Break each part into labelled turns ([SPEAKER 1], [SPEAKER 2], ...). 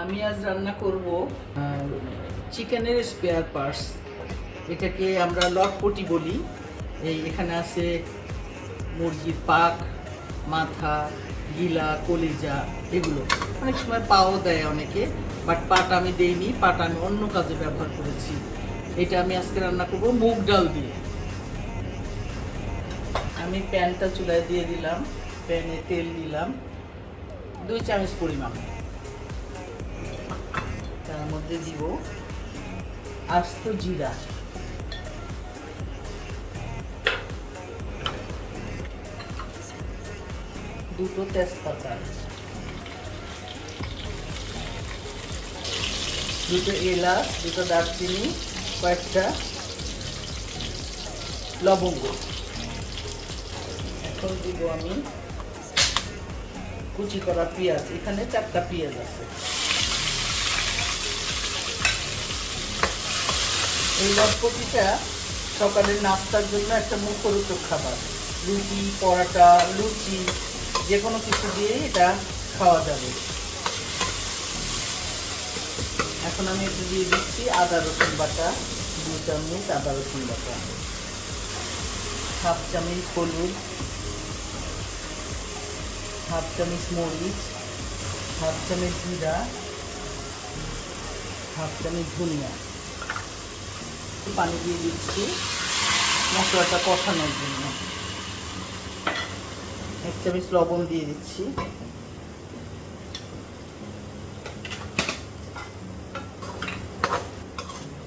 [SPEAKER 1] আমি আজ রান্না করব চিকেনের স্পেয়ার পার্টস এটাকে আমরা লটপটি বলি। এই এখানে আছে মুরগির পাক, মাথা, গিলা, কলিজা, এগুলো। অনেক সময় পাও দেয় অনেকে বাট পাট আমি দেইনি। পাট আমি অন্য কাজে ব্যবহার করেছি। এটা আমি আজকে রান্না করব মুগ ডাল দিয়ে। আমি প্যানটা চুলায় দিয়ে দিলাম। প্যানে তেল দিলাম। দুই চামচ পরিমাণ। তার মধ্যে দিব আস্ত জিরা। দুটো তেজপাতা। দুটো এলাচ, দুটো দারচিনি, কয়েকটা লবঙ্গ। এখন দিব আমি কুচি করা পেঁয়াজ, এখানে চারটা পেঁয়াজ আছে। এই লটপটিটা সকালের নাস্তার জন্য একটা মুখরোচক খাবার। রুটি, পরাটা, লুচি যে কোনো কিছু দিয়ে এটা খাওয়া যাবে। এখন আমি একটু দিয়ে দিচ্ছি আদা, রসুন বাটা দু চামচ আদা, রসুন বাটা। হাফ চামচ হলুদ হাফ চামচ মরিচ হাফ চামচ জিরা হাফ চামচ ধনিয়া পানি দিয়ে দিচ্ছি মশলাটা কষানোর জন্য। এক চামচ লবণ দিয়ে দিচ্ছি।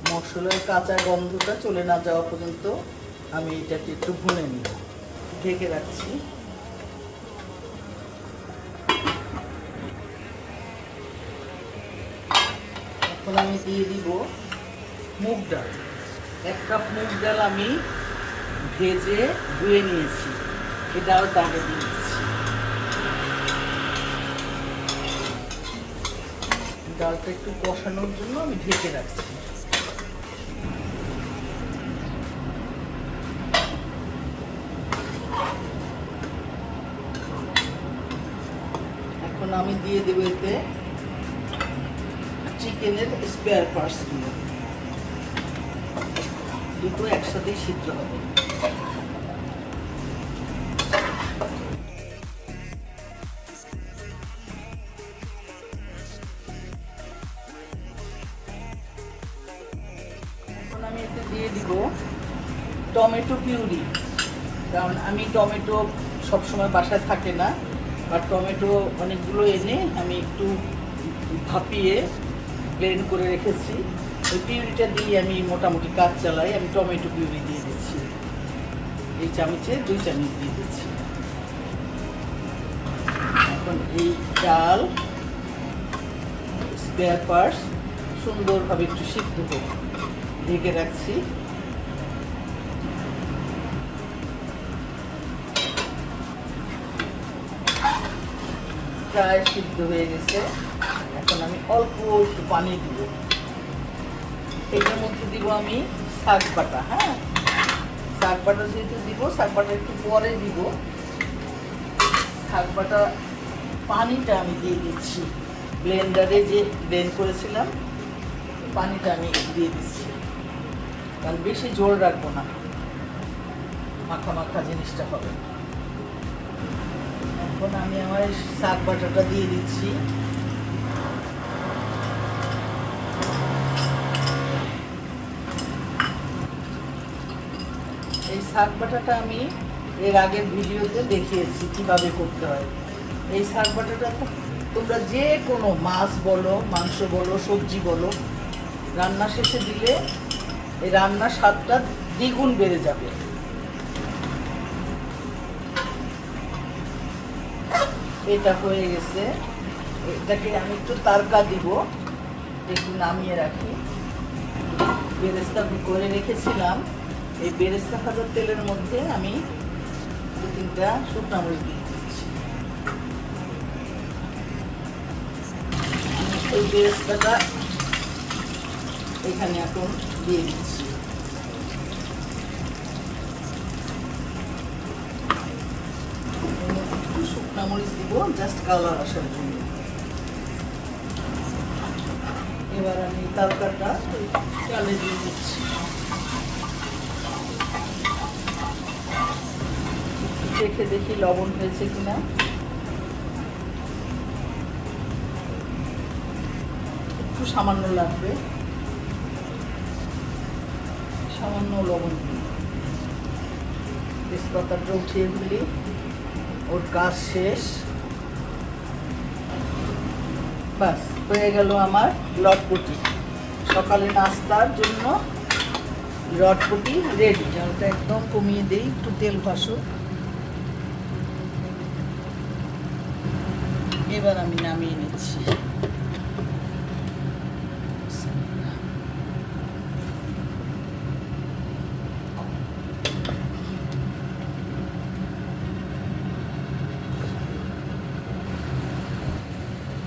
[SPEAKER 1] মশলার কাঁচা গন্ধটা চলে না যাওয়া পর্যন্ত আমি এটাকে একটু ভুনে নিই ঢেকে রাখছি। এখন আমি দিয়ে দিব মুগ ডাল। এক কাপ মুগ ডাল আমি ভেজে ধুয়ে নিয়েছি। এটাও দাগে দিয়ে দিচ্ছি। ডালটা একটু কষানোর জন্য আমি ঢেকে রাখছি। এখন আমি দিয়ে দেবো এতে চিকেনের স্পেয়ার পার্টসগুলো দুটো একসাথেই সিদ্ধ হবে। এখন আমি এতে দিয়ে দিব টমেটো পিউরি। কারণ আমি টমেটো সবসময় বাসায় থাকে না, আর টমেটো অনেকগুলো এনে আমি একটু ভাপিয়ে ব্লেন্ড করে রেখেছি। ওই পিউরিটা দিয়ে আমি মোটামুটি কাজ চালাই, আমি টমেটো পিউরি দিয়ে দিচ্ছি। এই চামচে দুই চামচ দিয়ে দিচ্ছি। এখন এই ডাল স্পেয়ার পার্টস সুন্দরভাবে একটু সিদ্ধ হোক ঢেকে রাখছি। প্রায় সিদ্ধ হয়ে গেছে। এখন আমি অল্প একটু পানি দিব। এটার মধ্যে দিব আমি শাক বাটা হ্যাঁ? শাক বাটা যেহেতু দিব, শাক বাটা একটু পরে দিব। শাক বাটা পানিটা আমি দিয়ে দিচ্ছি। ব্লেন্ডারে যে ব্লেন্ড করেছিলাম, পানিটা আমি দিয়ে দিচ্ছি। কারণ বেশি জোর রাখব না। মাখা মাখা জিনিসটা হবে। এখন আমি আমার শাক বাটাটা দিয়ে দিচ্ছি। শাক বাটাটা আমি এর আগের ভিডিওতে দেখিয়েছি, কীভাবে করতে হয়। এই শাক বাটাটা তোমরা যে কোনো মাছ বলো, মাংস বলো, সবজি বলো, রান্না শেষে দিলে এই রান্নার স্বাদটা দ্বিগুণ বেড়ে যাবে। এটা হয়ে গেছে। এটাকে আমি একটু তারকা দিব, একটু নামিয়ে রাখি। বেরেস্তা করে রেখেছিলাম। এই বেরেস্তা ভাজার তেলের মধ্যে আমি দু তিনটা শুকনা মরিচ দিয়ে দিচ্ছি। এই বেরেস্তাটা এখানে এখন দিয়ে দিচ্ছি। শুকনা মরিচ দিব জাস্ট কালার আসার জন্য। এবার আমি তালকাটা চালে দিয়ে দিচ্ছি। দেখে দেখি লবণ হয়েছে কিনা। একটু সামান্য লাগবে। সামান্য লবণ তেজপাতাটা উঠিয়ে ফেলি ওর কাজ শেষ। বাস, হয়ে গেল আমার লটপটি। সকালে নাস্তার জন্য লটপটি রেডি জলটা একদম কমিয়ে দিই, একটু তেল ভাসো এবার আমি নামিয়ে নিচ্ছি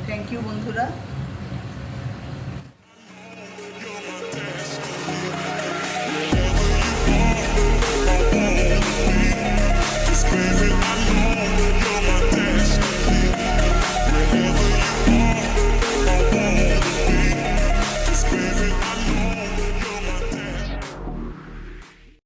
[SPEAKER 1] থ্যাংক ইউ বন্ধুরা।